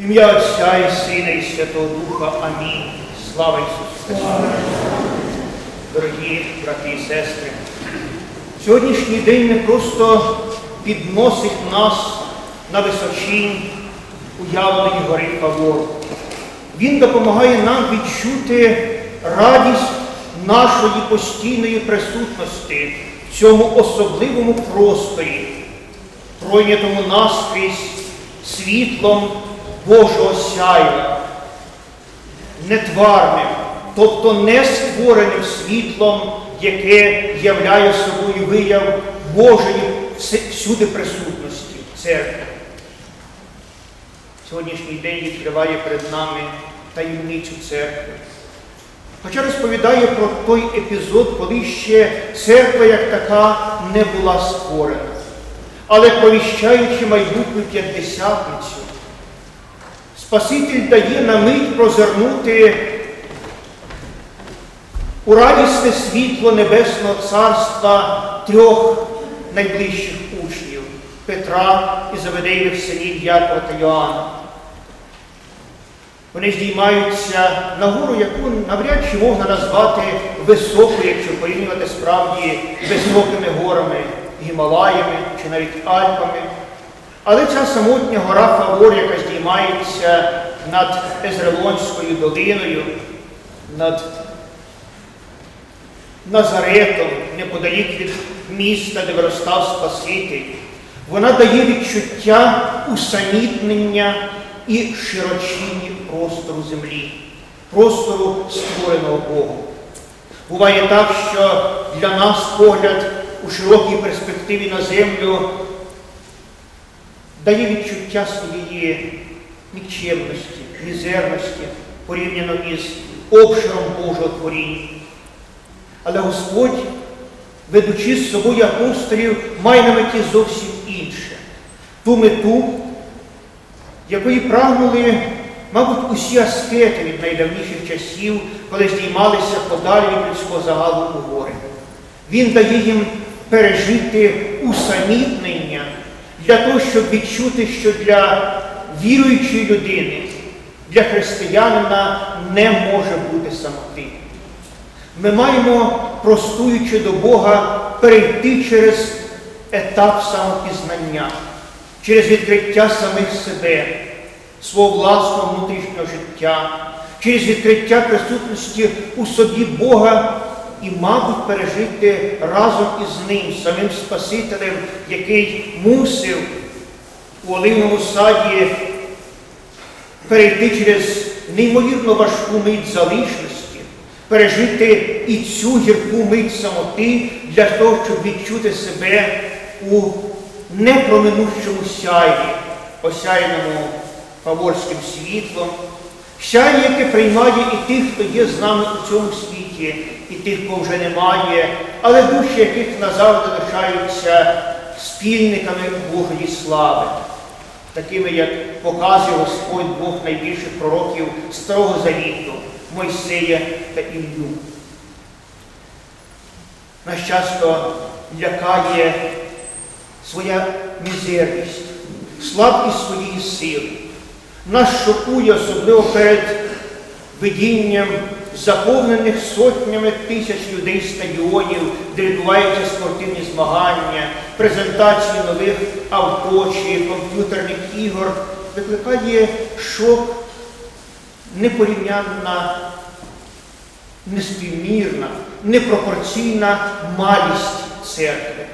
ім'я Отця і Сина і Святого Духа. Амінь. Слава Ісусу Христу! Дорогі брати і сестри, сьогоднішній день не просто підносить нас на височинь уявленої гори Фавору. Він допомагає нам відчути радість нашої постійної присутності в цьому особливому просторі, пройнятому наскрізь світлом Божого сяйва, нетварним, тобто не створеним світлом, яке являє собою вияв Божої всюди присутності церкви. Сьогоднішній день відкриває перед нами таємницю церкви. Хоча розповідає про той епізод, коли ще церква як така не була створена. Але провіщаючи майбутню п'ятдесятницю, Спаситель дає на мить прозирнути у радісне світло Небесного Царства трьох найближчих учнів Петра і Заведеєвих синів Якова та Йоанна. Вони здіймаються на гору, яку навряд чи можна назвати високою, якщо порівнювати справді високими горами, Гімалаями чи навіть Альпами. Але ця самотня гора Фавор, яка здіймається над Езрелонською долиною, над Назаретом, неподалік від міста, де виростав Спаситель, вона дає відчуття усамітнення і широчіння простору землі, простору створеного Богом. Буває так, що для нас погляд у широкій перспективі на землю дає відчуття своєї нікчемності, мізерності порівняно із обширом Божого творіння. Але Господь, ведучи з собою апостолів, має на меті зовсім інше. Ту мету, якої прагнули, мабуть, усі аскети від найдавніших часів, коли здіймалися подалі від людського загалу у гори. Він дає їм пережити усамітнення для того, щоб відчути, що для віруючої людини, для християнина не може бути самоти. Ми маємо, простуючи до Бога, перейти через етап самопізнання, через відкриття самих себе, свого власного внутрішнього життя, через відкриття присутності у собі Бога і, мабуть, пережити разом із Ним, самим Спасителем, який мусив у оливному саді перейти через неймовірно важку мить залишності, пережити і цю гірку мить самоти для того, щоб відчути себе у непроминущому сяйві, осяяному фаворським світлом, сяйві, яке приймає і тих, хто є з нами у цьому світі, і тих, кого вже немає, але душі яких назавжди лишаються спільниками Божої слави такими, як показує Господь Бог найбільших пророків Старого Завіту, Мойсея та Ілью. Нас часто лякає своя мізерність, слабкість своєї сили. Нас шокує особливо перед видінням заповнених сотнями тисяч людей стадіонів, де відбуваються спортивні змагання, презентації нових авто чи комп'ютерних ігор, викликає шок непорівнянна, неспівмірна, непропорційна малість церкви.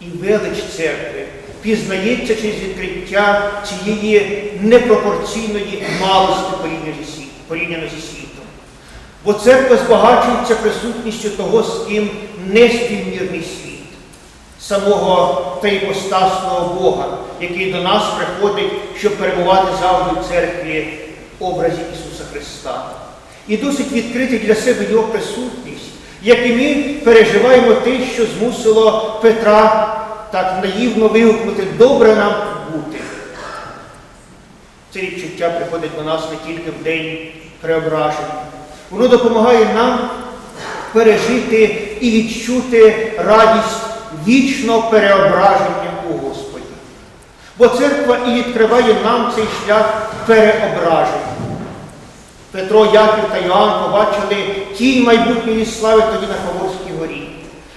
І велич церкви пізнається через відкриття цієї непропорційної малості порівняно зі світом порівняно зі світом. Бо церква збагачується присутністю того, з ким не співмірний світ, самого таїпостасного Бога, який до нас приходить, щоб перебувати завжди в церкві в образі Ісуса Христа. І досить відкрити для себе Його присутність, як і ми переживаємо те, що змусило Петра так наївно вигукнути добре нам бути. Це відчуття приходить до нас не тільки в день преображення. Воно допомагає нам пережити і відчути радість вічного переображення у Господі. Бо церква і відкриває нам цей шлях переображень. Петро, Яків та Йоанн побачили тінь майбутньої слави тоді на Фаворській горі.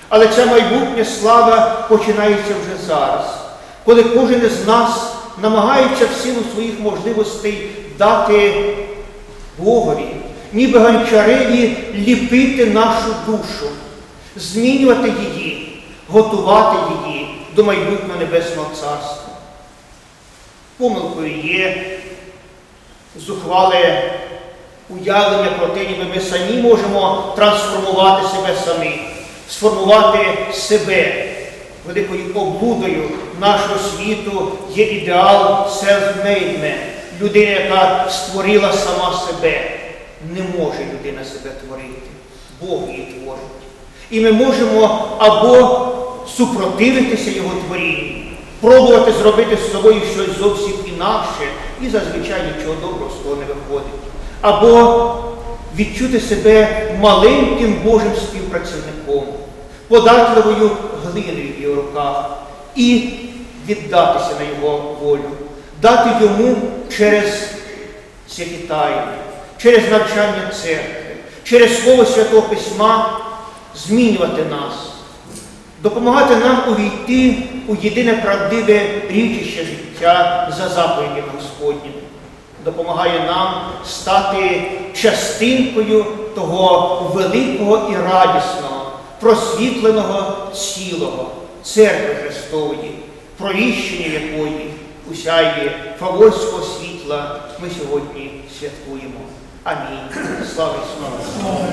Але ця майбутня слава починається вже зараз, коли кожен із нас намагається в силу своїх можливостей дати Богові, ніби гончареві ліпити нашу душу, змінювати її, готувати її до майбутнього Небесного Царства. Помилкою є зухвале уявлення про те, ніби ми самі можемо трансформувати себе самі, сформувати себе великою облудою нашого світу є ідеал self-made людина, яка створила сама себе. Не може людина себе творити. Бог її творить. І ми можемо або супротивитися його творінню, пробувати зробити з собою щось зовсім інакше, і зазвичай нічого доброго з того не виходить. Або відчути себе маленьким Божим співпрацівником, податливою глиною в його руках і віддатися на його волю, дати йому через святі тайни, через навчання церкви, через Слово Святого Письма змінювати нас, допомагати нам увійти у єдине правдиве річище життя за заповідями Господніми. Допомагає нам стати частинкою того великого і радісного, просвітленого цілого церкви Христової, провіщення якої усяє фаворського світла ми сьогодні святкуємо. Амінь. Слава Ісусу!